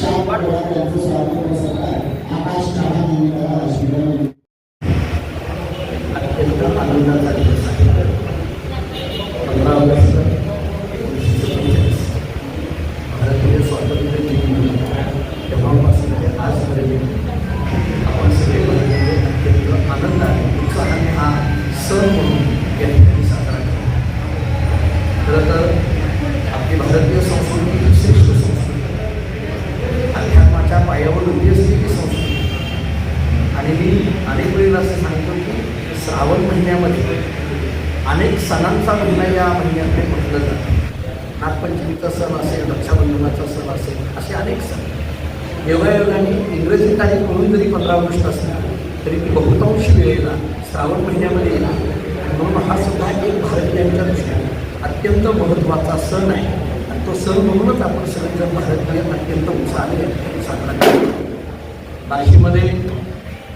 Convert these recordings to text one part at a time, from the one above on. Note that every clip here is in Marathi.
जोरात त्यांचं स्वागत करत आहे. आकाश चव्हाण यांनी करा अत्यंत आनंदाचा दिवस आहे पंधरा ऑगस्ट एकोणीसशे सत्तेचाळीस भारतीय स्वातंत्र्य दिन तेव्हापासून ते आजपर्यंत आपण सगळे भारतीय अत्यंत आनंदाने उत्साहाने हा सण म्हणून या ठिकाणी साजरा करतो खरं तर आपली भारतीय संस्कृती श्रेष्ठ पायावर उभी असलेली संस्कृती. आणि मी अनेक वेळेला असं सांगतो की श्रावण महिन्यामध्ये अनेक सणांचा महिना या महिन्यामध्ये म्हटलं जातं. नागपंचमीचा सण असेल रक्षाबंधनाचा सण असेल असे अनेक सण. योगायोगाने इंग्रजी तारीख म्हणून जरी पंधरा ऑगस्ट असला तरी ती बहुतांश वेळेला श्रावण महिन्यामध्ये येणार. आणि म्हणून हा सुद्धा एक भारतीयांच्या दृष्टीने अत्यंत महत्त्वाचा सण आहे. आणि तो सण म्हणूनच आपण सगळेजण भारतीय अत्यंत उत्साहाने या ठिकाणी साजरा करतो बार्शीमध्ये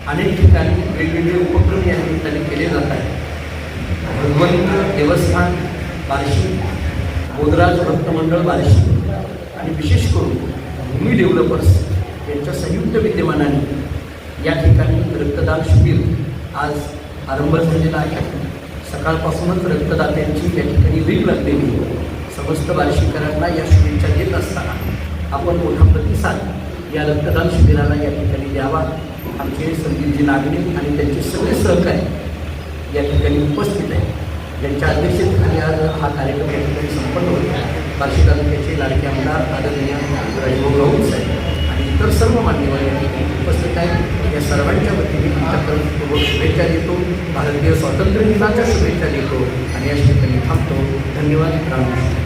अनेक ठिकाणी वेगवेगळे उपक्रम या ठिकाणी केले जात आहेत. भगवंत देवस्थान बार्शी गोदराज भक्तमंडळ बार्शी आणि विशेष करून भूमी डेव्हलपर्स यांच्या संयुक्त विद्यमानाने या ठिकाणी रक्तदान शिबिर आज आरंभ झालेला आहे. सकाळपासूनच रक्तदात्यांची या ठिकाणी रीग लागलेली समस्त बार्शीकरांना या शुभेच्छा देत असताना आपण मोठा प्रतिसाद या रक्तदान शिबिराला या ठिकाणी द्यावा आमचे संदीपजी नागणे आणि त्यांचे सगळे सहकारी या ठिकाणी उपस्थित आहे त्यांच्या अध्यक्षतेखाली आज हा कार्यक्रम या ठिकाणी संपन्न होत बार्शी तालुक्याचे लाडके आमदार आदरणीय राजभाऊ राऊत साहेब आणि इतर सर्व मान्यवर या ठिकाणी उपस्थित आहेत. या सर्वांच्या वतीने अंतकरणपूर्वक शुभेच्छा देतो. भारतीय स्वातंत्र्य दिनाच्या शुभेच्छा देतो आणि या ठिकाणी थांबतो. धन्यवाद. रामकृष्ण